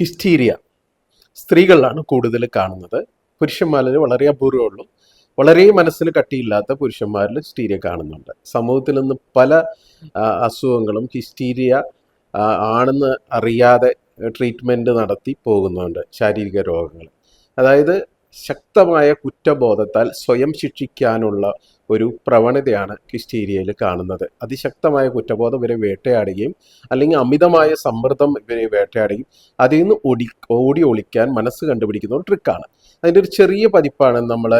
Hysteria. സ്ത്രീകളിലാണ് കൂടുതൽ കാണുന്നത്. പുരുഷന്മാരിൽ വളരെ അപൂർവമുള്ളൂ വളരെ മനസ്സിൽ കട്ടിയില്ലാത്ത പുരുഷന്മാരിൽ ഹിസ്റ്റീരിയ കാണുന്നുണ്ട്. സമൂഹത്തിൽ നിന്ന് പല അസുഖങ്ങളും ഹിസ്റ്റീരിയ ആണെന്ന് അറിയാതെ ട്രീറ്റ്മെന്റ് നടത്തി പോകുന്നുണ്ട്. ശാരീരിക രോഗങ്ങൾ. അതായത് ശക്തമായ കുറ്റബോധത്താൽ സ്വയം ശിക്ഷിക്കാനുള്ള ഒരു പ്രവണതയാണ് ക്രിസ്റ്റീരിയയിൽ കാണുന്നത്. അതിശക്തമായ കുറ്റബോധം ഇവരെ വേട്ടയാടുകയും അല്ലെങ്കിൽ അമിതമായ സമ്മർദ്ദം ഇവരെ വേട്ടയാടുകയും അതിൽ നിന്ന് ഒടി ഓടി ഒളിക്കാൻ മനസ്സ് കണ്ടുപിടിക്കുന്ന ഒരു ട്രിക്കാണ് അതിന്റെ ഒരു ചെറിയ പതിപ്പാണ് നമ്മൾ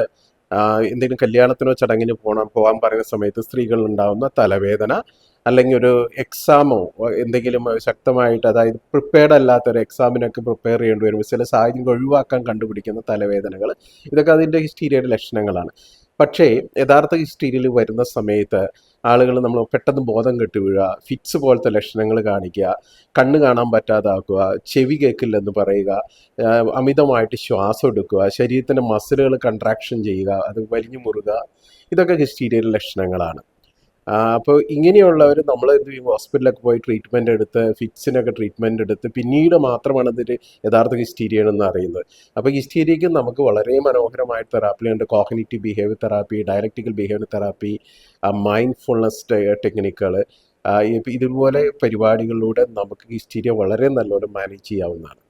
എന്തെങ്കിലും കല്യാണത്തിനോ ചടങ്ങിന് പോകണം പോകാൻ പറയുന്ന സമയത്ത് സ്ത്രീകളിൽ ഉണ്ടാകുന്ന തലവേദന അല്ലെങ്കിൽ ഒരു എക്സാമോ എന്തെങ്കിലും ശക്തമായിട്ട് അതായത് പ്രിപ്പയർഡ് അല്ലാത്ത ഒരു എക്സാമിനൊക്കെ പ്രിപ്പയർ ചെയ്യേണ്ടി വരുമ്പോൾ ചില സാഹചര്യം ഒഴിവാക്കാൻ കണ്ടുപിടിക്കുന്ന തലവേദനകൾ ഇതൊക്കെ അതിന്റെ ഹിസ്റ്റീരിയയുടെ ലക്ഷണങ്ങളാണ്. പക്ഷേ യഥാർത്ഥ ഹിസ്റ്റീരിയൽ വരുന്ന സമയത്ത് ആളുകൾ നമ്മൾ പെട്ടെന്ന് ബോധം കെട്ട് വീഴുക ഫിറ്റ്സ് പോലത്തെ ലക്ഷണങ്ങൾ കാണിക്കുക കണ്ണ് കാണാൻ പറ്റാതാക്കുക ചെവി കേൾക്കില്ലെന്ന് പറയുക അമിതമായിട്ട് ശ്വാസം എടുക്കുക ശരീരത്തിന്റെ മസിലുകൾ കൺട്രാക്ഷൻ ചെയ്യുക അത് വലിഞ്ഞു മുറുക ഇതൊക്കെ ഹിസ്റ്റീരിയയുടെ ലക്ഷണങ്ങളാണ്. അപ്പോൾ ഇങ്ങനെയുള്ളവർ നമ്മൾ എന്ത് ചെയ്യും? ഹോസ്പിറ്റലിലൊക്കെ പോയി ട്രീറ്റ്മെന്റ് എടുത്ത് ഫിക്സിനൊക്കെ ട്രീറ്റ്മെന്റ് എടുത്ത് പിന്നീട് മാത്രമാണ് ഇതിൽ യഥാർത്ഥ ഹിസ്റ്റീരിയണെന്ന് അറിയുന്നത്. അപ്പോൾ ഹിസ്റ്റീരിയയ്ക്ക് നമുക്ക് വളരെ മനോഹരമായ തെറാപ്പിയുണ്ട് cognitive behaviour therapy dialectical behaviour therapy mindfulness ടെക്നിക്കുകൾ ഇതുപോലെ പരിപാടികളിലൂടെ നമുക്ക് ഹിസ്റ്റീരിയ വളരെ നല്ലോണം മാനേജ് ചെയ്യാവുന്നതാണ്.